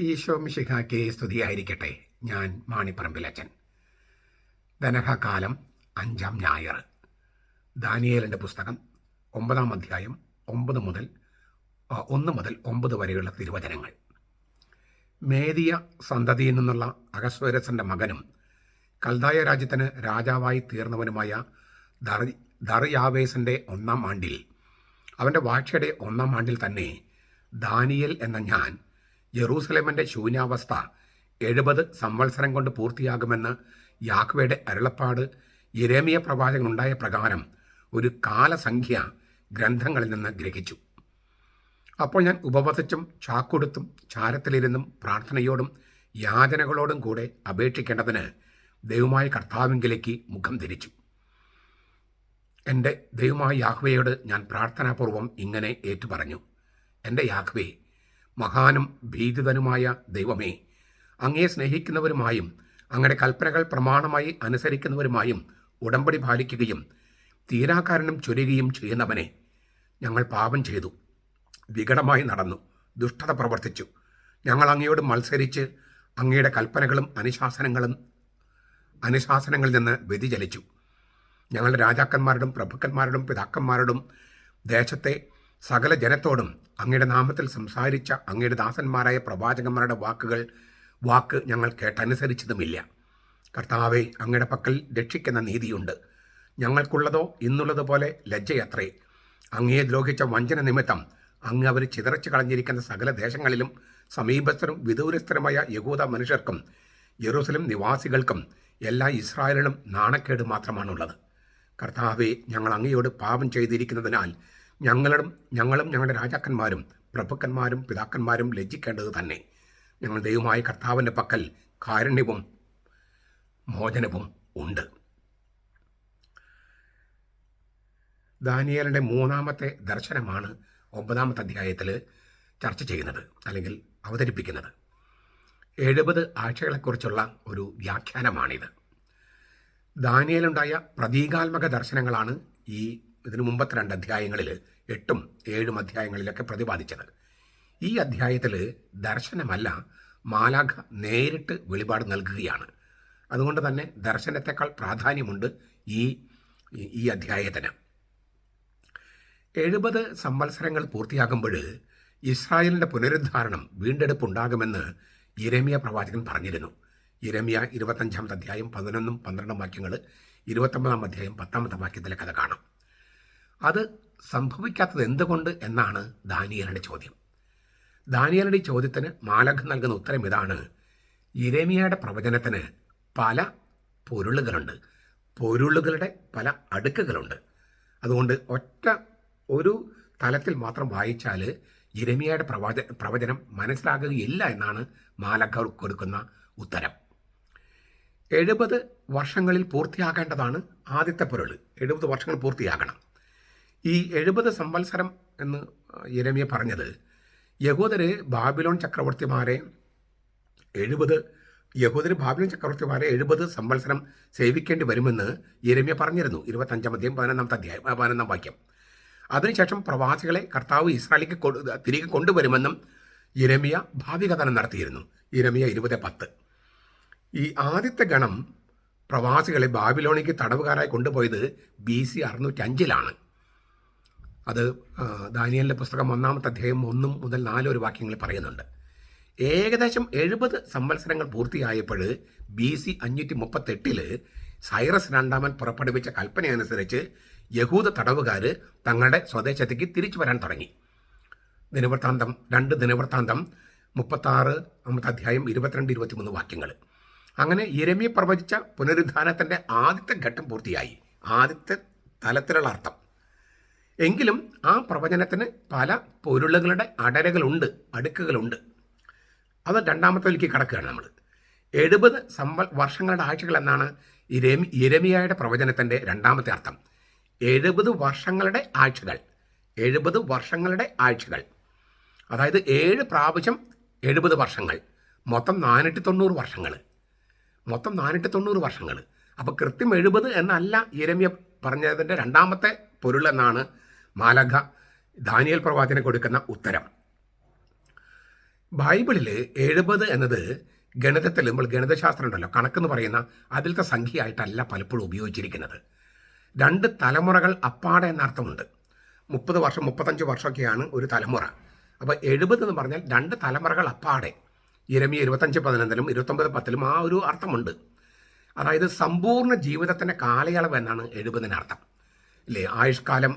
ഈശോ മിശിഹായ്ക്ക് സ്തുതിയായിരിക്കട്ടെ. ഞാൻ മാണിപ്പറമ്പിലച്ചൻ ധനഹകാലം അഞ്ചാം ഞായർ. ദാനിയേലിന്റെ പുസ്തകം ഒമ്പതാം അധ്യായം ഒമ്പത് മുതൽ ഒന്ന് മുതൽ ഒമ്പത് വരെയുള്ള തിരുവചനങ്ങൾ. മേദിയ സന്തതിയിൽ നിന്നുള്ള അഗസ്വരസന്റെ മകനും കൽദായ രാജ്യത്തിന് രാജാവായി തീർന്നവനുമായ ദർ ദർയാവേസിന്റെ ഒന്നാം ആണ്ടിൽ അവന്റെ വാഴ്ചയുടെ ഒന്നാം ആണ്ടിൽ തന്നെ ദാനിയൽ എന്ന ഞാൻ യെറൂസലേമിന്റെ ശൂന്യാവസ്ഥ എഴുപത് സംവത്സരം കൊണ്ട് പൂർത്തിയാകുമെന്ന് യാഹ്വയുടെ അരുളപ്പാട് ഇരേമിയ പ്രവാചകനുണ്ടായ പ്രകാരം ഒരു കാലസംഖ്യ ഗ്രന്ഥങ്ങളിൽ നിന്ന് ഗ്രഹിച്ചു. അപ്പോൾ ഞാൻ ഉപവസിച്ചും ചാക്കൊടുത്തും ചാരത്തിലിരുന്നും പ്രാർത്ഥനയോടും യാചനകളോടും കൂടെ അപേക്ഷിക്കേണ്ടതിന് ദൈവമായ കർത്താവിങ്കിലേക്ക് മുഖം തിരിച്ചു എന്റെ ദൈവമായ യാഹ്വയോട് ഞാൻ പ്രാർത്ഥനാപൂർവം ഇങ്ങനെ ഏറ്റുപറഞ്ഞു. എന്റെ യാഹ്വേ മഹാനും ഭീതിതനുമായ ദൈവമേ. അങ്ങയെ സ്നേഹിക്കുന്നവരുമായും അങ്ങയുടെ കൽപ്പനകൾ പ്രമാണമായി അനുസരിക്കുന്നവരുമായും ഉടമ്പടി പാലിക്കുകയും തീരാകാരണം ചൊരുകയും ചെയ്യുന്നവനെ ഞങ്ങൾ പാപം ചെയ്തു വികടമായി നടന്നു ദുഷ്ടത പ്രവർത്തിച്ചു. ഞങ്ങൾ അങ്ങയോട് മത്സരിച്ച് അങ്ങയുടെ കൽപ്പനകളും അനുശാസനങ്ങളും അനുശാസനങ്ങളിൽ നിന്ന് വ്യതിചലിച്ചു. ഞങ്ങളുടെ രാജാക്കന്മാരോടും പ്രഭുക്കന്മാരോടും പിതാക്കന്മാരോടും ദേശത്തെ സകല ജനത്തോടും അങ്ങയുടെ നാമത്തിൽ സംസാരിച്ച അങ്ങയുടെ ദാസന്മാരായ പ്രവാചകന്മാരുടെ വാക്കുകൾ വാക്ക് ഞങ്ങൾ കേട്ടനുസരിച്ചതുമില്ല. കർത്താവെ അങ്ങയുടെ പക്കൽ രക്ഷിക്കുന്ന നീതിയുണ്ട്. ഞങ്ങൾക്കുള്ളതോ ഇന്നുള്ളതുപോലെ ലജ്ജയത്രേ. അങ്ങയെ ദ്രോഹിച്ച വഞ്ചന നിമിത്തം അങ്ങ് അവർ ചിതറച്ചു കളഞ്ഞിരിക്കുന്ന സകല ദേശങ്ങളിലും സമീപസ്ഥരും വിദൂരസ്ഥരുമായ യഹൂദ മനുഷ്യർക്കും ജെറൂസലം നിവാസികൾക്കും എല്ലാ ഇസ്രായേലിനും നാണക്കേട് മാത്രമാണുള്ളത്. കർത്താവെ ഞങ്ങൾ അങ്ങയോട് പാപം ചെയ്തിരിക്കുന്നതിനാൽ ഞങ്ങളും ഞങ്ങളും ഞങ്ങളുടെ രാജാക്കന്മാരും പ്രഭുക്കന്മാരും പിതാക്കന്മാരും ലജ്ജിക്കേണ്ടത് തന്നെ. ഞങ്ങൾ ദൈവമായ കർത്താവിന്റെ പക്കൽ കാരുണ്യവും മോചനവും ഉണ്ട്. ദാനിയലിന്റെ മൂന്നാമത്തെ ദർശനമാണ് ഒമ്പതാമത്തെ അധ്യായത്തിൽ ചർച്ച ചെയ്യുന്നത് അല്ലെങ്കിൽ അവതരിപ്പിക്കുന്നത്. എഴുപത് ആഴ്ചകളെക്കുറിച്ചുള്ള ഒരു വ്യാഖ്യാനമാണിത്. ദാനിയലുണ്ടായ പ്രതീകാത്മക ദർശനങ്ങളാണ് ഈ ഇതിനു മുമ്പത്തെ രണ്ട് അധ്യായങ്ങളിൽ എട്ടും ഏഴും അധ്യായങ്ങളിലൊക്കെ പ്രതിപാദിച്ചത്. ഈ അധ്യായത്തിൽ ദർശനമല്ല മാലാഖ നേരിട്ട് വെളിപാട് നൽകുകയാണ്. അതുകൊണ്ട് തന്നെ ദർശനത്തെക്കാൾ പ്രാധാന്യമുണ്ട് ഈ ഈ- അധ്യായത്തിന്. എഴുപത് സംവത്സരങ്ങൾ പൂർത്തിയാകുമ്പോൾ ഇസ്രായേലിന്റെ പുനരുദ്ധാരണം വീണ്ടെടുപ്പ് ഉണ്ടാകുമെന്ന് ഇരമിയ പ്രവാചകൻ പറഞ്ഞിരുന്നു. ഇരമിയ ഇരുപത്തഞ്ചാമത്തെ അധ്യായം പതിനൊന്നും പന്ത്രണ്ടും വാക്യങ്ങൾ ഇരുപത്തൊമ്പതാം അധ്യായം പത്താമത്തെ വാക്യത്തിലെ കഥ കാണാം. അത് സംഭവിക്കാത്തത് എന്തുകൊണ്ട് എന്നാണ് ദാനിയലുടെ ചോദ്യം. ദാനിയലുടെ ചോദ്യത്തിന് മാലഖ് നൽകുന്ന ഉത്തരം ഇതാണ്. ഇരമിയയുടെ പ്രവചനത്തിന് പല പൊരുളുകളുണ്ട്. പൊരുളുകളുടെ പല അടുക്കുകളുണ്ട്. അതുകൊണ്ട് ഒറ്റ ഒരു തലത്തിൽ മാത്രം വായിച്ചാൽ ഇരമിയയുടെ പ്രവാച പ്രവചനം മനസ്സിലാകുകയില്ല എന്നാണ് മാലഖ കൊടുക്കുന്ന ഉത്തരം. എഴുപത് വർഷങ്ങളിൽ പൂർത്തിയാകേണ്ടതാണ് ആദ്യത്തെ പൊരുൾ എഴുപത് വർഷങ്ങൾ പൂർത്തിയാകണം. ഈ എഴുപത് സംവത്സരം എന്ന് യരമിയ പറഞ്ഞത് യഹൂദര് ബാബിലോൺ ചക്രവർത്തിമാരെ എഴുപത് യഹൂദര് ബാബിലോൺ ചക്രവർത്തിമാരെ എഴുപത് സംവത്സരം സേവിക്കേണ്ടി വരുമെന്ന് യരമ്യ പറഞ്ഞിരുന്നു. ഇരുപത്തഞ്ചാം അധ്യായം പതിനൊന്നാമത്തെ അധ്യായം പതിനൊന്നാം വാക്യം. അതിനുശേഷം പ്രവാസികളെ കർത്താവ് ഇസ്രായേലിക്ക് തിരികെ കൊണ്ടുവരുമെന്നും ഇരമിയ ഭാവി കഥനം നടത്തിയിരുന്നു. ഇരമിയ ഇരുപത് പത്ത്. ഈ ആദ്യത്തെ ഗണം പ്രവാസികളെ ബാബിലോണിക്ക് തടവുകാരായി കൊണ്ടുപോയത് ബി സി അറുന്നൂറ്റി അഞ്ചിലാണ് അത് ദാനിയലിന്റെ പുസ്തകം ഒന്നാമത്തെ അധ്യായം ഒന്നും മുതൽ നാലോ ഒരു വാക്യങ്ങൾ പറയുന്നുണ്ട്. ഏകദേശം എഴുപത് സംവത്സരങ്ങൾ പൂർത്തിയായപ്പോൾ ബി സി അഞ്ഞൂറ്റി മുപ്പത്തെട്ടിൽ സൈറസ് രണ്ടാമൻ പുറപ്പെടുവിച്ച കൽപ്പനയനുസരിച്ച് യഹൂദ തടവുകാർ തങ്ങളുടെ സ്വദേശത്തേക്ക് തിരിച്ചു വരാൻ തുടങ്ങി. ദിനവൃത്താന്തം രണ്ട് ദിനവൃത്താന്തം മുപ്പത്താറ് അമ്പത്തെ അധ്യായം ഇരുപത്തിരണ്ട് ഇരുപത്തിമൂന്ന് വാക്യങ്ങൾ അങ്ങനെ ഇരമി പ്രവചിച്ച പുനരുദ്ധാനത്തിന്റെ ആദ്യത്തെ ഘട്ടം പൂർത്തിയായി. ആദ്യത്തെ തലത്തിലുള്ള അർത്ഥം. എങ്കിലും ആ പ്രവചനത്തിന് പല പൊരുളുകളുടെ അടരകളുണ്ട് അടുക്കുകളുണ്ട്. അത് രണ്ടാമത്തേലേക്ക് കടക്കുകയാണ് നമ്മൾ. എഴുപത് സമ്പ വർഷങ്ങളുടെ ആഴ്ചകൾ എന്നാണ് ഇരമി ഇരമിയായുടെ പ്രവചനത്തിന്റെ രണ്ടാമത്തെ അർത്ഥം. എഴുപത് വർഷങ്ങളുടെ ആഴ്ചകൾ. എഴുപത് വർഷങ്ങളുടെ ആഴ്ചകൾ. അതായത് ഏഴ് പ്രാവശ്യം എഴുപത് വർഷങ്ങൾ. മൊത്തം നാനൂറ്റി തൊണ്ണൂറ് വർഷങ്ങൾ. മൊത്തം നാനൂറ്റി തൊണ്ണൂറ് വർഷങ്ങൾ. അപ്പോൾ കൃത്യം എഴുപത് എന്നല്ല ഇരമ്യ പറഞ്ഞതിന്റെ രണ്ടാമത്തെ പൊരുളെന്നാണ് മാലഖ ദാനിയൽ പ്രവാചകന് കൊടുക്കുന്ന ഉത്തരം. ബൈബിളിൽ എഴുപത് എന്നത് ഗണിതത്തിൽ നമ്മൾ ഗണിതശാസ്ത്രം ഉണ്ടല്ലോ കണക്കെന്ന് പറയുന്ന അതിലത്തെ സംഖ്യയായിട്ടല്ല പലപ്പോഴും ഉപയോഗിച്ചിരിക്കുന്നത്. രണ്ട് തലമുറകൾ അപ്പാടെ എന്ന അർത്ഥമുണ്ട്. മുപ്പത് വർഷം മുപ്പത്തഞ്ച് വർഷമൊക്കെയാണ് ഒരു തലമുറ. അപ്പോൾ എഴുപത് എന്ന് പറഞ്ഞാൽ രണ്ട് തലമുറകൾ അപ്പാടെ. ഇരമി ഇരുപത്തഞ്ച് പതിനൊന്നിലും ഇരുപത്തൊമ്പത് പത്തിലും ആ ഒരു അർത്ഥമുണ്ട്. അതായത് സമ്പൂർണ ജീവിതത്തിന്റെ കാലയളവ് എന്നാണ് എഴുപതിന് ഇല്ലേ ആയുഷ്കാലം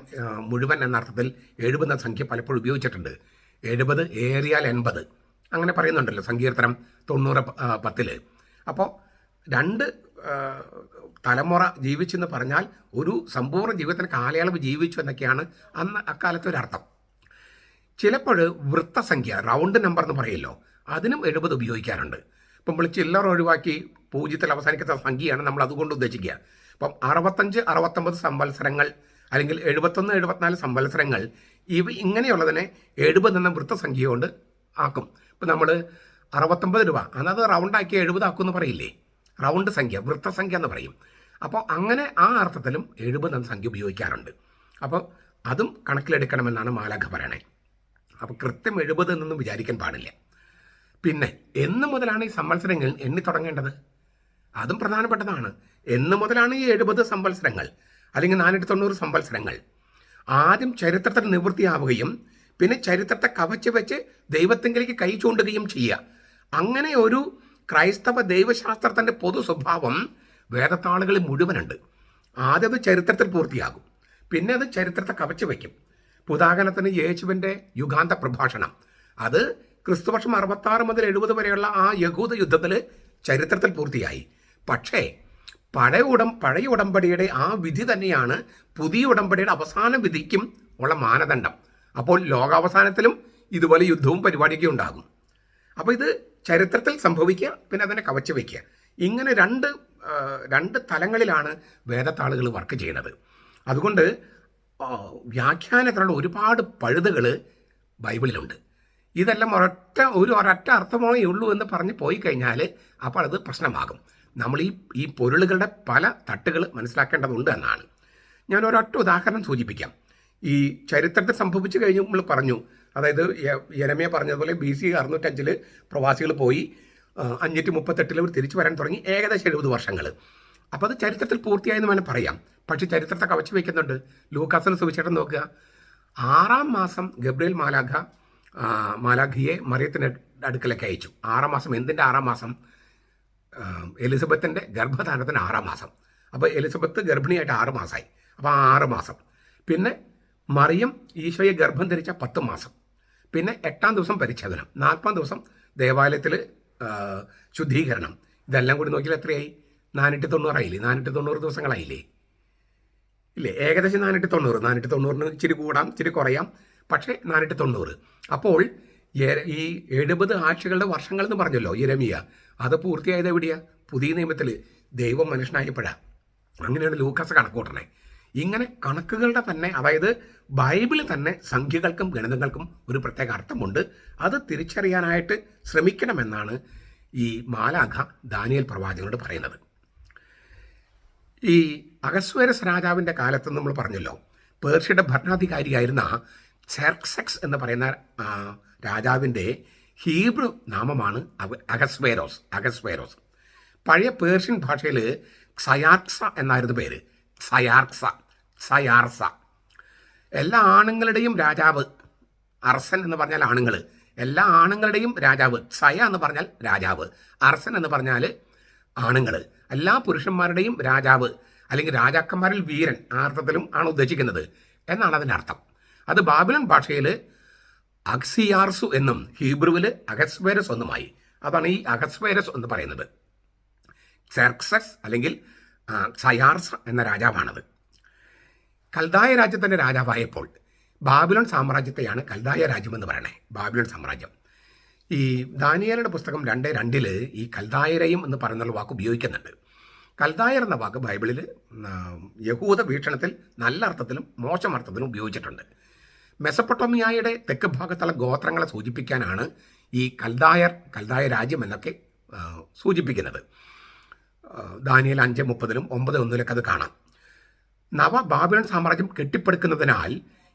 മുഴുവൻ എന്ന അർത്ഥത്തിൽ എഴുപത് സംഖ്യ പലപ്പോഴും ഉപയോഗിച്ചിട്ടുണ്ട്. എഴുപത് ഏറിയാൽ എൺപത്. അങ്ങനെ പറയുന്നുണ്ടല്ലോ സങ്കീർത്തനം തൊണ്ണൂറ് പത്തിൽ അപ്പോൾ രണ്ട് തലമുറ ജീവിച്ചെന്ന് പറഞ്ഞാൽ ഒരു സമ്പൂർണ ജീവിതത്തിന് കാലയളവ് ജീവിച്ചു എന്നൊക്കെയാണ് അന്ന് അക്കാലത്തെ ഒരു അർത്ഥം. ചിലപ്പോൾ വൃത്തസംഖ്യ റൗണ്ട് നമ്പർ എന്ന് പറയല്ലോ അതിനും എഴുപത് ഉപയോഗിക്കാറുണ്ട്. ഇപ്പം വിളിച്ച് ചില്ലറ ഒഴിവാക്കി പൂജ്യത്തിൽ അവസാനിക്കുന്ന സംഖ്യയാണ് നമ്മൾ അതുകൊണ്ട് ഉദ്ദേശിക്കുക. അപ്പം അറുപത്തഞ്ച് അറുപത്തൊമ്പത് സംവത്സരങ്ങൾ അല്ലെങ്കിൽ എഴുപത്തൊന്ന് എഴുപത്തിനാല് സംവത്സരങ്ങൾ ഇവ ഇങ്ങനെയുള്ളതിനെ എഴുപത് എന്ന വൃത്തസംഖ്യ കൊണ്ട് ആക്കും. ഇപ്പം നമ്മൾ അറുപത്തൊമ്പത് രൂപ അന്നത് റൗണ്ടാക്കി എഴുപതാക്കും എന്ന് പറയില്ലേ? റൗണ്ട് സംഖ്യ വൃത്തസംഖ്യ എന്ന് പറയും. അപ്പോൾ അങ്ങനെ ആ അർത്ഥത്തിലും എഴുപത് എന്ന സംഖ്യ ഉപയോഗിക്കാറുണ്ട്. അപ്പോൾ അതും കണക്കിലെടുക്കണമെന്നാണ് മാലാഖ പറയണേ. അപ്പോൾ കൃത്യം എഴുപത് എന്നൊന്നും വിചാരിക്കാൻ പാടില്ല. പിന്നെ എന്ന് മുതലാണ് ഈ സംവത്സരങ്ങൾ എണ്ണി തുടങ്ങേണ്ടത്? അതും പ്രധാനപ്പെട്ടതാണ്. എന്ന് മുതലാണ് ഈ എഴുപത് സംവത്സരങ്ങൾ അല്ലെങ്കിൽ നാനൂറ്റി തൊണ്ണൂറ് സംവത്സരങ്ങൾ. ആദ്യം ചരിത്രത്തിൽ നിവൃത്തിയാവുകയും പിന്നെ ചരിത്രത്തെ കവച്ച് വെച്ച് ദൈവത്തെങ്കിലേക്ക് കൈ ചൂണ്ടുകയും ചെയ്യുക. അങ്ങനെ ഒരു ക്രൈസ്തവ ദൈവശാസ്ത്രത്തിന്റെ പൊതു സ്വഭാവം വേദത്താളുകളിൽ മുഴുവനുണ്ട്. ആദ്യം ചരിത്രത്തിൽ പൂർത്തിയാകും. പിന്നെ അത് ചരിത്രത്തെ കവച്ച് വയ്ക്കും. പുതാകനത്തിന് യേശുവിന്റെ യുഗാന്ത പ്രഭാഷണം. അത് ക്രിസ്തുവർഷം അറുപത്താറ് മുതൽ എഴുപത് വരെയുള്ള ആ യഹൂദ യുദ്ധത്തിൽ ചരിത്രത്തിൽ പൂർത്തിയായി. പക്ഷേ പഴയ ഉടം പഴയ ഉടമ്പടിയുടെ ആ വിധി തന്നെയാണ് പുതിയ ഉടമ്പടിയുടെ അവസാന വിധിക്കും ഉള്ള മാനദണ്ഡം. അപ്പോൾ ലോകാവസാനത്തിലും ഇതുപോലെ യുദ്ധവും പരിപാടിയൊക്കെ ഉണ്ടാകും. അപ്പോൾ ഇത് ചരിത്രത്തിൽ സംഭവിക്കുക പിന്നെ അതിനെ കവച്ച് വയ്ക്കുക ഇങ്ങനെ രണ്ട് രണ്ട് തലങ്ങളിലാണ് വേദത്താളുകൾ വർക്ക് ചെയ്യുന്നത് അതുകൊണ്ട് വ്യാഖ്യാനത്തിനുള്ള ഒരുപാട് പഴുതുകൾ ബൈബിളിലുണ്ട്. ഇതെല്ലാം ഒരൊറ്റ ഒരു ഒരൊറ്റ അർത്ഥമാണേ ഉള്ളൂ എന്ന് പറഞ്ഞ് പോയി കഴിഞ്ഞാൽ അപ്പോൾ അത് പ്രശ്നമാകും. നമ്മൾ ഈ ഈ പൊരുളുകളുടെ പല തട്ടുകൾ മനസ്സിലാക്കേണ്ടതുണ്ട് എന്നാണ്. ഞാൻ ഒരൊറ്റ ഉദാഹരണം സൂചിപ്പിക്കാം. ഈ ചരിത്രത്തെ സംഭവിച്ചു കഴിഞ്ഞു നമ്മൾ പറഞ്ഞു. അതായത് യരമയെ പറഞ്ഞതുപോലെ ബി സി അറുന്നൂറ്റഞ്ചിൽ പ്രവാസികൾ പോയി. അഞ്ഞൂറ്റി മുപ്പത്തെട്ടിൽ അവർ തിരിച്ചു വരാൻ തുടങ്ങി. ഏകദേശം എഴുപത് വർഷങ്ങൾ. അപ്പോൾ അത് ചരിത്രത്തിൽ പൂർത്തിയായെന്ന് വേണം പറയാം. പക്ഷേ ചരിത്രത്തെ കവച്ചു വയ്ക്കുന്നുണ്ട്. ലൂക്കാസിന് സുവിശേഷം നോക്കുക. ആറാം മാസം ഗബ്രിയേൽ മാലാഖ മാലാഖിയെ മറിയത്തിന്റെ അടുക്കലേക്ക് അയച്ചു. ആറാം മാസം എന്തിന്റെ ആറാം മാസം? എലിസബത്തിന്റെ ഗർഭധാരണത്തിന് ആറാം മാസം. അപ്പോൾ എലിസബത്ത് ഗർഭിണിയായിട്ട് ആറ് മാസമായി അപ്പോൾ ആ ആറ് മാസം. പിന്നെ മറിയം ഈശോയെ ഗർഭം ധരിച്ച പത്ത് മാസം. പിന്നെ എട്ടാം ദിവസം പരിച്ഛേദനം. നാൽപ്പാം ദിവസം ദേവാലയത്തിൽ ശുദ്ധീകരണം. ഇതെല്ലാം കൂടി നോക്കിയാൽ എത്രയായി? നാനൂറ്റി തൊണ്ണൂറായില്ലേ? നാനൂറ്റി തൊണ്ണൂറ് ദിവസങ്ങളായില്ലേ? ഇല്ലേ? ഏകദേശം നാനൂറ്റി തൊണ്ണൂറ്. നാനൂറ്റി തൊണ്ണൂറിന് ഇച്ചിരി കൂടാം ഇച്ചിരി കുറയാം. പക്ഷേ നാനൂറ്റി തൊണ്ണൂറ്. അപ്പോൾ ഈ എഴുപത് ആഴ്ചകളുടെ വർഷങ്ങൾ എന്ന് പറഞ്ഞല്ലോ ഇരമിയ അത് പൂർത്തിയായത് എവിടെയാ? പുതിയ നിയമത്തിൽ ദൈവം മനുഷ്യനായപ്പോഴാ. അങ്ങനെയാണ് ലൂക്കാസ് കണക്കൂട്ടണേ ഇങ്ങനെ കണക്കുകളുടെ തന്നെ അതായത് ബൈബിളിൽ തന്നെ സംഖ്യകൾക്കും ഗണിതങ്ങൾക്കും ഒരു പ്രത്യേക അർത്ഥമുണ്ട്. അത് തിരിച്ചറിയാനായിട്ട് ശ്രമിക്കണമെന്നാണ് ഈ മാലാഖ ദാനിയൽ പ്രവാചകനോട് പറയുന്നത്. ഈ അഗസ്വേരസ് രാജാവിന്റെ കാലത്ത് നമ്മൾ പറഞ്ഞല്ലോ പേർഷ്യയുടെ ഭരണാധികാരിയായിരുന്ന സെർക്സെക്സ് എന്ന് പറയുന്ന രാജാവിന്റെ ഹീബ്രു നാമമാണ് അഗസ്വേരോസ് അഗസ്വേരോസ്. പഴയ പേർഷ്യൻ ഭാഷയിൽ സയാർക്സ എന്നായിരുന്നു പേര്. സയാർക്സ സയാർസ എല്ലാ ആണുങ്ങളുടെയും രാജാവ് അർസൻ എന്ന് പറഞ്ഞാൽ ആണുങ്ങൾ എല്ലാ ആണുങ്ങളുടെയും രാജാവ് സയ എന്ന് പറഞ്ഞാൽ രാജാവ്. അർസൻ എന്ന് പറഞ്ഞാൽ ആണുങ്ങൾ എല്ലാ പുരുഷന്മാരുടെയും രാജാവ് അല്ലെങ്കിൽ രാജാക്കന്മാരിൽ വീരൻ ആ അർത്ഥത്തിലും ആണ് ഉദ്ദേശിക്കുന്നത്. എന്നാണ് അതിന്റെ അർത്ഥം അത് ബാബിലൻ ഭാഷയിൽ അക്സിയാർസു എന്നും ഹീബ്രുവിൽ അഗസ്വേരസ് എന്നുമായി. അതാണ് ഈ അഗസ്വേരസ് എന്ന് പറയുന്നത്. സെർക്സസ് അല്ലെങ്കിൽ സയാർസ് എന്ന രാജാവാണത്. കൽദായ രാജ്യത്തിന്റെ രാജാവായപ്പോൾ ബാബിലോൺ സാമ്രാജ്യത്തെയാണ് കൽദായ രാജ്യം എന്ന് പറയണേ. ബാബിലോൺ സാമ്രാജ്യം. ഈ ദാനിയാലയുടെ പുസ്തകം രണ്ട് രണ്ടിൽ ഈ കൽദായരയും എന്ന് പറയുന്ന വാക്ക് ഉപയോഗിക്കുന്നുണ്ട്. കൽദായർ എന്ന വാക്ക് ബൈബിളിൽ യഹൂദ വീക്ഷണത്തിൽ നല്ല അർത്ഥത്തിലും മോശം അർത്ഥത്തിലും ഉപയോഗിച്ചിട്ടുണ്ട്. മെസപ്പൊട്ടോമിയായുടെ തെക്ക് ഭാഗത്തുള്ള ഗോത്രങ്ങളെ സൂചിപ്പിക്കാനാണ് ഈ കൽദായർ കൽദായ രാജ്യം എന്നൊക്കെ സൂചിപ്പിക്കുന്നത്. ദാനിയൽ അഞ്ച് മുപ്പതിലും ഒമ്പത് ഒന്നിലൊക്കെ അത് കാണാം. നവ ബാബിലൺ സാമ്രാജ്യം കെട്ടിപ്പടുക്കുന്നതിനാൽ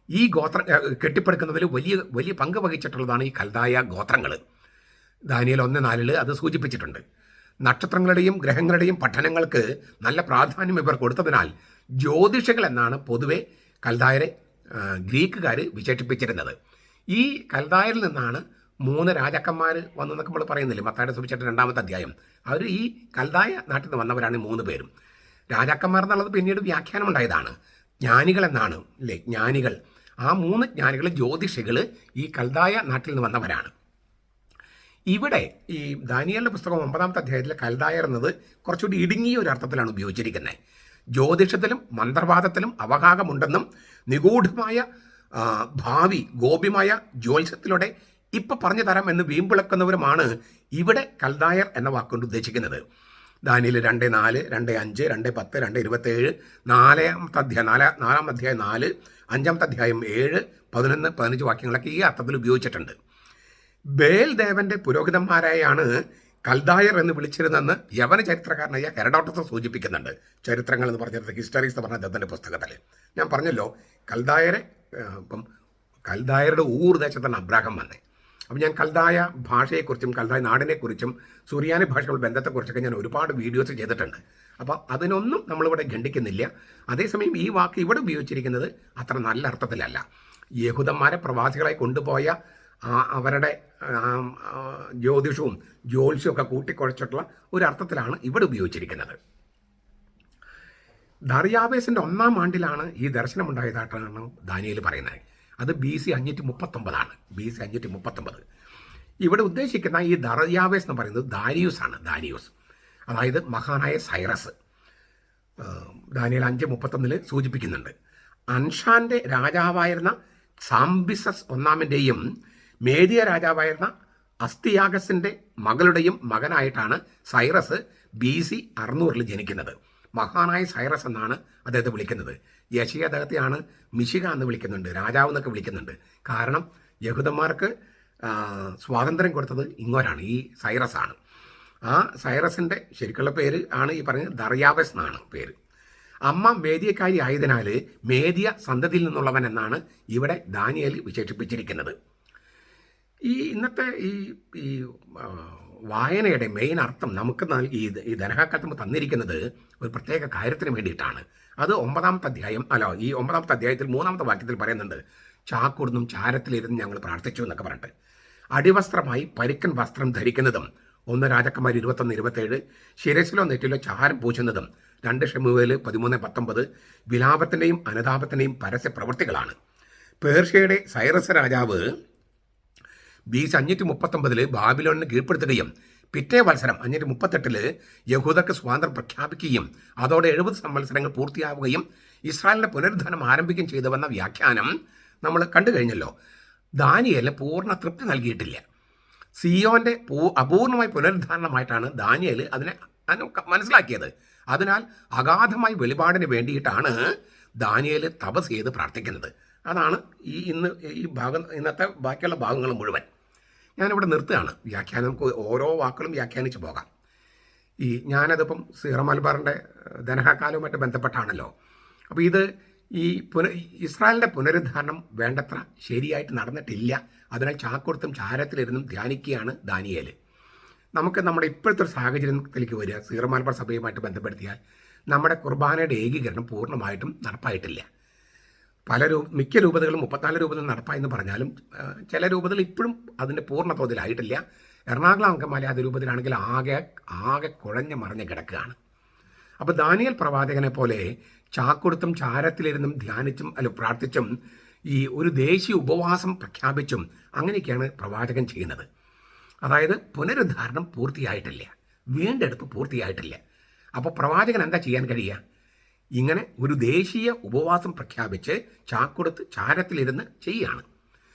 ഈ ഗോത്ര കെട്ടിപ്പടുക്കുന്നതിൽ വലിയ വലിയ പങ്ക് വഹിച്ചിട്ടുള്ളതാണ് ഈ കൽദായ ഗോത്രങ്ങൾ. ദാനിയൽ ഒന്ന് നാലിൽ അത് സൂചിപ്പിച്ചിട്ടുണ്ട്. നക്ഷത്രങ്ങളുടെയും ഗ്രഹങ്ങളുടെയും പഠനങ്ങൾക്ക് നല്ല പ്രാധാന്യം ഇവർ കൊടുത്തതിനാൽ ജ്യോതിഷകൾ എന്നാണ് പൊതുവെ കൽദായരെ ഗ്രീക്കുകാർ വിശേഷിപ്പിച്ചിരുന്നത് ഈ കൽദായരിൽ നിന്നാണ് മൂന്ന് രാജാക്കന്മാർ വന്നെന്നൊക്കെ നമ്മൾ പറയുന്നില്ലേ? മത്തായുടെ സുവിശേഷം രണ്ടാമത്തെ അധ്യായം. അവർ ഈ കൽദായ നാട്ടിൽ നിന്ന് വന്നവരാണ് മൂന്ന് പേരും. രാജാക്കന്മാർ എന്നുള്ളത് പിന്നീട് വ്യാഖ്യാനം ഉണ്ടായതാണ് ജ്ഞാനികൾ എന്നാണ് അല്ലേ ജ്ഞാനികൾ. ആ മൂന്ന് ജ്ഞാനികൾ ജ്യോതിഷികൾ ഈ കൽദായ നാട്ടിൽ നിന്ന് വന്നവരാണ്. ഇവിടെ ഈ ദാനിയലിന്റെ പുസ്തകം ഒമ്പതാമത്തെ അധ്യായത്തിൽ കൽദായർ എന്നത് കുറച്ചുകൂടി ഇടുങ്ങിയ ഒരു അർത്ഥത്തിലാണ് ഉപയോഗിച്ചിരിക്കുന്നത് ജ്യോതിഷത്തിലും മന്ത്രവാദത്തിലും അവകാശമുണ്ടെന്നും നിഗൂഢമായ ഭാവി ഗോപ്യമായ ജ്യോത്സ്യത്തിലൂടെ ഇപ്പൊ പറഞ്ഞു തരാം എന്ന് വീമ്പിളക്കുന്നവരുമാണ് ഇവിടെ കൽദായർ എന്ന വാക്കുകൊണ്ട് ഉദ്ദേശിക്കുന്നത്. ദാനിയിൽ രണ്ട് നാല് രണ്ട് അഞ്ച് രണ്ട് പത്ത് രണ്ട് ഇരുപത്തേഴ് നാലാമത്തെ അധ്യായം നാലാ നാലാം അധ്യായം നാല് അഞ്ചാമത്തെ അധ്യായം ഏഴ് പതിനൊന്ന് പതിനഞ്ച് വാക്യങ്ങളൊക്കെ ഈ അർത്ഥത്തിൽ ഉപയോഗിച്ചിട്ടുണ്ട്. ബേൽ ദേവന്റെ പുരോഹിതന്മാരായാണ് കൽദായർ എന്ന് വിളിച്ചിരുന്നെന്ന് യവന ചരിത്രകാരനായ ഹെറഡോട്ടസ് സൂചിപ്പിക്കുന്നുണ്ട്. ചരിത്രങ്ങൾ എന്ന് പറഞ്ഞിരുന്നത് ഹിസ്റ്ററീസ് എന്ന് പറഞ്ഞ അദ്ദേഹത്തിന്റെ പുസ്തകത്തിൽ. ഞാൻ പറഞ്ഞല്ലോ കൽദായരെ ഇപ്പം കൽദായരുടെ ഊർദേശത്താണ് അബ്രാഹം വന്നത് അപ്പം ഞാൻ കൽദായ ഭാഷയെക്കുറിച്ചും കൽദായ നാടിനെക്കുറിച്ചും സുറിയാനി ഭാഷകളുടെ ബന്ധത്തെക്കുറിച്ചൊക്കെ ഞാൻ ഒരുപാട് വീഡിയോസ് ചെയ്തിട്ടുണ്ട്. അപ്പോൾ അതിനൊന്നും നമ്മളിവിടെ ഖണ്ഡിക്കുന്നില്ല. അതേസമയം ഈ വാക്ക് ഇവിടെ ഉപയോഗിച്ചിരിക്കുന്നത് അത്ര നല്ല അർത്ഥത്തിലല്ല. യഹൂദന്മാരെ പ്രവാസികളായി കൊണ്ടുപോയ അവരുടെ ജ്യോതിഷവും ജ്യോത്സ്യവും ഒക്കെ കൂട്ടിക്കുഴച്ചിട്ടുള്ള ഒരു അർത്ഥത്തിലാണ് ഇവിടെ ഉപയോഗിച്ചിരിക്കുന്നത്. ദറിയാവേസിന്റെ ഒന്നാം ആണ്ടിലാണ് ഈ ദർശനമുണ്ടായതായിട്ടാണ് ദാനിയിൽ പറയുന്നത്. അത് ബി സി അഞ്ഞൂറ്റി മുപ്പത്തൊമ്പതാണ് ബി സി അഞ്ഞൂറ്റി മുപ്പത്തൊമ്പത് ഇവിടെ ഉദ്ദേശിക്കുന്ന ഈ ദറിയാവേസ് എന്ന് പറയുന്നത് ദാരിയൂസ് ആണ് ദാരിയൂസ്. അതായത് മഹാനായ സൈറസ്. ദാനിയേൽ അഞ്ച് മുപ്പത്തൊന്നിൽ സൂചിപ്പിക്കുന്നുണ്ട്. അൻഷാന്റെ രാജാവായിരുന്ന സാംബിസസ് ഒന്നാമന്റെയും മേദിയ രാജാവായിരുന്ന അസ്തിയാഗസിന്റെ മകളുടെയും മകനായിട്ടാണ് സൈറസ് ബി സി അറുന്നൂറിൽ ജനിക്കുന്നത്. മഹാനായ സൈറസ് എന്നാണ് അദ്ദേഹത്തെ വിളിക്കുന്നത്. യശി അദ്ദേഹത്തെയാണ് മിശിക എന്ന് വിളിക്കുന്നുണ്ട് രാജാവ് എന്നൊക്കെ വിളിക്കുന്നുണ്ട്. കാരണം യഹൂദന്മാർക്ക് സ്വാതന്ത്ര്യം കൊടുത്തത് ഇങ്ങോരാണ് ഈ സൈറസ് ആണ്. ആ സൈറസിന്റെ ശരിക്കുള്ള പേര് ആണ് ഈ പറഞ്ഞ ദറിയാവസ് എന്നാണ് പേര്. അമ്മ മേദിയക്കാരി ആയതിനാൽ മേദിയ സന്തതിയിൽ നിന്നുള്ളവൻ എന്നാണ് ഇവിടെ ദാനിയൽ വിശേഷിപ്പിച്ചിരിക്കുന്നത്. ഈ ഇന്നത്തെ ഈ ഈ വായനയുടെ മെയിൻ അർത്ഥം നമുക്ക് ഈ ഈ ധനഹാക്കത്തുമ്പ് തന്നിരിക്കുന്നത് ഒരു പ്രത്യേക കാര്യത്തിന് വേണ്ടിയിട്ടാണ്. അത് ഒമ്പതാമത്തെ അധ്യായം അല്ല ഈ ഒമ്പതാമത്തെ അധ്യായത്തിൽ മൂന്നാമത്തെ വാക്യത്തിൽ പറയുന്നുണ്ട് ചാക്കൂടുന്നും ചാരത്തിലിരുന്ന് ഞങ്ങൾ പ്രാർത്ഥിച്ചു എന്നൊക്കെ പറഞ്ഞിട്ട്. അടിവസ്ത്രമായി പരിക്കൻ വസ്ത്രം ധരിക്കുന്നതും ഒന്ന് രാജാക്കന്മാർ ഇരുപത്തൊന്ന് ഇരുപത്തേഴ് ശിരസിലോ നെറ്റിലോ ചാരം പൂശുന്നതും രണ്ട് ഷെമുവേൽ പതിമൂന്ന് പത്തൊമ്പത് വിലാപത്തിന്റെയും അനുതാപത്തിന്റെയും പരസ്യ പ്രവൃത്തികളാണ് പേർഷ്യയുടെ സൈറസ് രാജാവ് ബി സി അഞ്ഞൂറ്റി മുപ്പത്തൊമ്പതിൽ ബാബിലോണിന് കീഴ്പ്പെടുത്തുകയും പിറ്റേ മത്സരം അഞ്ഞൂറ്റി മുപ്പത്തെട്ടിൽ യഹൂദക്ക് സ്വാതന്ത്ര്യം പ്രഖ്യാപിക്കുകയും അതോടെ എഴുപത് മത്സരങ്ങൾ പൂർത്തിയാവുകയും ഇസ്രായേലിന്റെ പുനരുദ്ധാനം ആരംഭിക്കുകയും ചെയ്തുവെന്ന വ്യാഖ്യാനം നമ്മൾ കണ്ടു കഴിഞ്ഞല്ലോ. ദാനിയലിന് പൂർണ തൃപ്തി നൽകിയിട്ടില്ല. സിയോന്റെ പൂ അപൂർണമായ പുനരുദ്ധാരണമായിട്ടാണ് ദാനിയൽ അതിനെ മനസ്സിലാക്കിയത്. അതിനാൽ അഗാധമായ വെളിപാടിന് വേണ്ടിയിട്ടാണ് ദാനിയൽ തപസ് ചെയ്ത് പ്രാർത്ഥിക്കുന്നത്. അതാണ് ഈ ഇന്ന് ഈ ഭാഗം ഇന്നത്തെ ബാക്കിയുള്ള ഭാഗങ്ങൾ മുഴുവൻ. ഞാനിവിടെ നിർത്തുകയാണ്. വ്യാഖ്യാനം ഓരോ വാക്കുകളും വ്യാഖ്യാനിച്ച് പോകാം. ഈ ഞാനതിപ്പം സീറ മലബാറിന്റെ ധനഹാക്കാലവുമായിട്ട് ബന്ധപ്പെട്ടാണല്ലോ. അപ്പോൾ ഇത് ഈ പുന ഇസ്രായേലിന്റെ പുനരുദ്ധാരണം വേണ്ടത്ര ശരിയായിട്ട് നടന്നിട്ടില്ല. അതിനാൽ ചാക്കൊടുത്തും ചാരത്തിലിരുന്നും ധ്യാനിക്കുകയാണ് ദാനിയേൽ നമുക്ക് നമ്മുടെ ഇപ്പോഴത്തെ ഒരു സാഹചര്യത്തിലേക്ക് വരിക സീറ മലബാർ സഭയുമായിട്ട് ബന്ധപ്പെടുത്തിയാൽ നമ്മുടെ കുർബാനയുടെ ഏകീകരണം പൂർണമായിട്ടും നടപ്പായിട്ടില്ല. പല രൂപ മിക്ക രൂപതകളും മുപ്പത്തിനാല് രൂപതകൾ നടപ്പായെന്ന് പറഞ്ഞാലും ചില രൂപതകൾ ഇപ്പോഴും അതിന്റെ പൂർണ തോതിലായിട്ടില്ല എറണാകുളം അങ്കമാലി അത് രൂപത്തിലാണെങ്കിൽ ആകെ ആകെ കുഴഞ്ഞു മറിഞ്ഞ് കിടക്കുകയാണ്. അപ്പോൾ ദാനിയൽ പ്രവാചകനെ പോലെ ചാക്കൊടുത്തും ചാരത്തിലിരുന്നും ധ്യാനിച്ചും അല്ല പ്രാർത്ഥിച്ചും ഈ ഒരു ദേശീയ ഉപവാസം പ്രഖ്യാപിച്ചും അങ്ങനെയൊക്കെയാണ് പ്രവാചകൻ ചെയ്യുന്നത്. അതായത് പുനരുദ്ധാരണം പൂർത്തിയായിട്ടില്ല. വീണ്ടെടുപ്പ് പൂർത്തിയായിട്ടില്ല. അപ്പോൾ പ്രവാചകൻ എന്താ ചെയ്യാൻ കഴിയുക? ഇങ്ങനെ ഒരു ദേശീയ ഉപവാസം പ്രഖ്യാപിച്ച് ചാക്കൊടുത്ത് ചാരത്തിലിരുന്ന് ചെയ്യുകയാണ്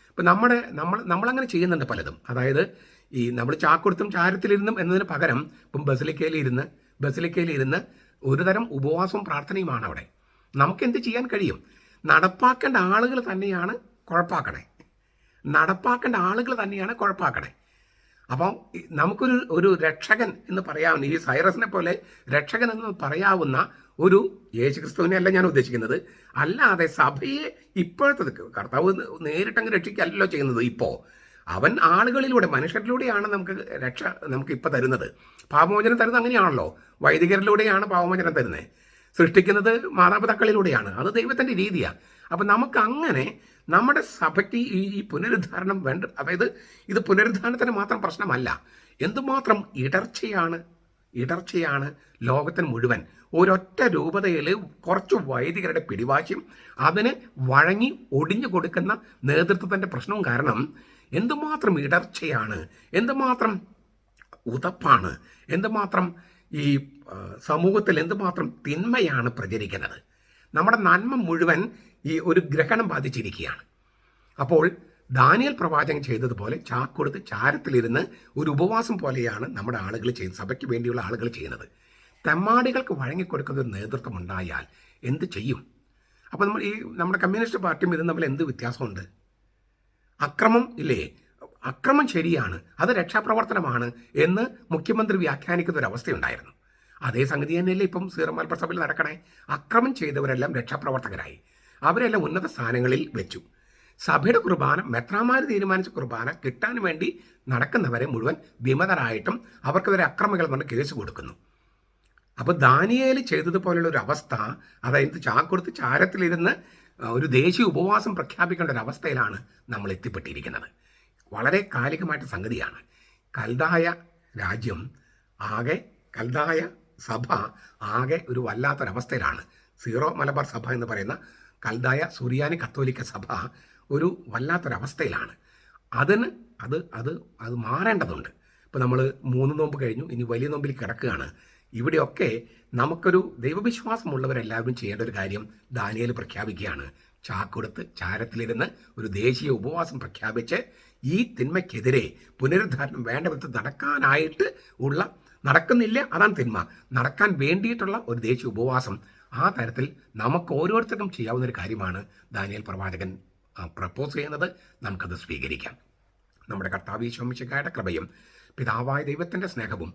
ഇപ്പം നമ്മുടെ നമ്മൾ നമ്മളങ്ങനെ ചെയ്യുന്നുണ്ട് പലതും. അതായത് ഈ നമ്മൾ ചാക്കൊടുത്തും ചാരത്തിലിരുന്നും എന്നതിന് പകരം ഇപ്പം ബസിലിക്കയിൽ ഇരുന്ന് ഒരു തരം ഉപവാസവും പ്രാർത്ഥനയുമാണ് അവിടെ. നമുക്ക് എന്ത് ചെയ്യാൻ കഴിയും? നടപ്പാക്കേണ്ട ആളുകൾ തന്നെയാണ് കുഴപ്പാക്കണേ. നടപ്പാക്കേണ്ട ആളുകൾ തന്നെയാണ് കുഴപ്പാക്കണേ. അപ്പം നമുക്കൊരു ഒരു രക്ഷകൻ എന്ന് പറയാവുന്ന ഈ സൈറസിനെ പോലെ രക്ഷകൻ എന്ന് പറയാവുന്ന ഒരു യേശുക്രിസ്തുവിനെ അല്ല ഞാൻ ഉദ്ദേശിക്കുന്നത്. അല്ലാതെ സഭയെ ഇപ്പോഴത്തെ കർത്താവ് നേരിട്ടങ്ങ് രക്ഷിക്കല്ലോ ചെയ്യുന്നത് ഇപ്പോൾ അവൻ ആളുകളിലൂടെ മനുഷ്യരിലൂടെയാണ് നമുക്ക് രക്ഷ നമുക്ക് ഇപ്പം തരുന്നത്. പാപമോചനം തരുന്നത് അങ്ങനെയാണല്ലോ. വൈദികരിലൂടെയാണ് പാപമോചനം തരുന്നത്. സൃഷ്ടിക്കുന്നത് മാതാപിതാക്കളിലൂടെയാണ്. അത് ദൈവത്തിന്റെ രീതിയാണ് അപ്പം നമുക്ക് അങ്ങനെ നമ്മുടെ സഭയ്ക്ക് ഈ പുനരുദ്ധാരണം വേണ്ട അതായത് ഇത് പുനരുദ്ധാരണത്തിന് മാത്രം പ്രശ്നമല്ല. എന്തുമാത്രം ഇടർച്ചയാണ് ഇടർച്ചയാണ് ലോകത്തിന് മുഴുവൻ. ഒരൊറ്റ രൂപതയിൽ കുറച്ച് വൈദികരുടെ പിടിവാശിയും അതിന് വഴങ്ങി ഒടിഞ്ഞു കൊടുക്കുന്ന നേതൃത്വത്തിന്റെ പ്രശ്നവും കാരണം എന്തുമാത്രം ഇടർച്ചയാണ് എന്തുമാത്രം ഉതപ്പാണ് എന്തുമാത്രം ഈ സമൂഹത്തിൽ എന്തുമാത്രം തിന്മയാണ് പ്രചരിക്കുന്നത്. നമ്മുടെ നന്മ മുഴുവൻ ഈ ഒരു ഗ്രഹണം ബാധിച്ചിരിക്കുകയാണ്. അപ്പോൾ ദാനിയൽ പ്രവാചകൻ ചെയ്തതുപോലെ ചാക്കൊടുത്ത് ചാരത്തിലിരുന്ന് ഒരു ഉപവാസം പോലെയാണ് നമ്മുടെ ആളുകൾ ചെയ്യുന്നത് സഭയ്ക്ക് വേണ്ടിയുള്ള ആളുകൾ ചെയ്യുന്നത്. തെമ്മാടികൾക്ക് വഴങ്ങിക്കൊടുക്കുന്ന ഒരു നേതൃത്വം ഉണ്ടായാൽ എന്ത് ചെയ്യും? അപ്പോൾ നമ്മൾ ഈ നമ്മുടെ കമ്മ്യൂണിസ്റ്റ് പാർട്ടിയും ഇതും തമ്മിൽ എന്ത് വ്യത്യാസമുണ്ട്? അക്രമം ഇല്ലേ? അക്രമം ശരിയാണ് അത് രക്ഷാപ്രവർത്തനമാണ് എന്ന് മുഖ്യമന്ത്രി വ്യാഖ്യാനിക്കുന്ന ഒരു അവസ്ഥയുണ്ടായിരുന്നു. അതേ സംഗതി തന്നെയല്ലേ ഇപ്പം സീറോ പ്രസഭയിൽ സഭയിൽ നടക്കണേ. അക്രമം ചെയ്തവരെല്ലാം രക്ഷാപ്രവർത്തകരായി. അവരെല്ലാം ഉന്നത സ്ഥാനങ്ങളിൽ വെച്ചു. സഭയുടെ കുർബാന മെത്രാമാർ തീരുമാനിച്ച കുർബാന കിട്ടാൻ വേണ്ടി നടക്കുന്നവരെ മുഴുവൻ വിമതരായിട്ടും അവർക്കെതിരെ അക്രമികൾ പറഞ്ഞ് കേസ് കൊടുക്കുന്നു. അപ്പോൾ ദാനിയേൽ ചെയ്തതുപോലെയുള്ള ഒരു അവസ്ഥ അതായത് ചാക്കൊടുത്ത് ചാരത്തിലിരുന്ന് ഒരു ദേശീയ ഉപവാസം പ്രഖ്യാപിക്കേണ്ട ഒരു അവസ്ഥയിലാണ് നമ്മൾ എത്തിപ്പെട്ടിരിക്കുന്നത് വളരെ കാലികമായിട്ട് സംഗതിയാണ്. കൽതായ രാജ്യം ആകെ കൽതായ സഭ ആകെ ഒരു വല്ലാത്തൊരവസ്ഥയിലാണ്. സീറോ മലബാർ സഭ എന്ന് പറയുന്ന കൽതായ സുറിയാനി കത്തോലിക്ക സഭ ഒരു വല്ലാത്തൊരവസ്ഥയിലാണ്. അതിന് അത് അത് അത് മാറേണ്ടതുണ്ട്. ഇപ്പോൾ നമ്മൾ മൂന്ന് നോമ്പ് കഴിഞ്ഞു ഇനി വലിയ നോമ്പിൽ കിടക്കുകയാണ്. ഇവിടെയൊക്കെ നമുക്കൊരു ദൈവവിശ്വാസമുള്ളവരെല്ലാവരും ചെയ്യേണ്ട ഒരു കാര്യം ദാനിയൽ പ്രഖ്യാപിക്കുകയാണ്. ചാക്കൊടുത്ത് ചാരത്തിലിരുന്ന് ഒരു ദേശീയ ഉപവാസം പ്രഖ്യാപിച്ച് ഈ തിന്മയ്ക്കെതിരെ പുനരുദ്ധാരണം വേണ്ട വിധത്തിൽ നടക്കാനായിട്ട് ഉള്ള നടക്കുന്നില്ല. അതാണ് തിന്മ. നടക്കാൻ വേണ്ടിയിട്ടുള്ള ഒരു ദേശീയ ഉപവാസം. ആ തരത്തിൽ നമുക്ക് ഓരോരുത്തർക്കും ചെയ്യാവുന്ന ഒരു കാര്യമാണ് ദാനിയൽ പ്രവാചകൻ പ്രപ്പോസ് ചെയ്യുന്നത്. നമുക്കത് സ്വീകരിക്കാം. നമ്മുടെ കർത്താവ് ഈശോമിശക്കായുടെ കൃപയും പിതാവായ ദൈവത്തിന്റെ സ്നേഹവും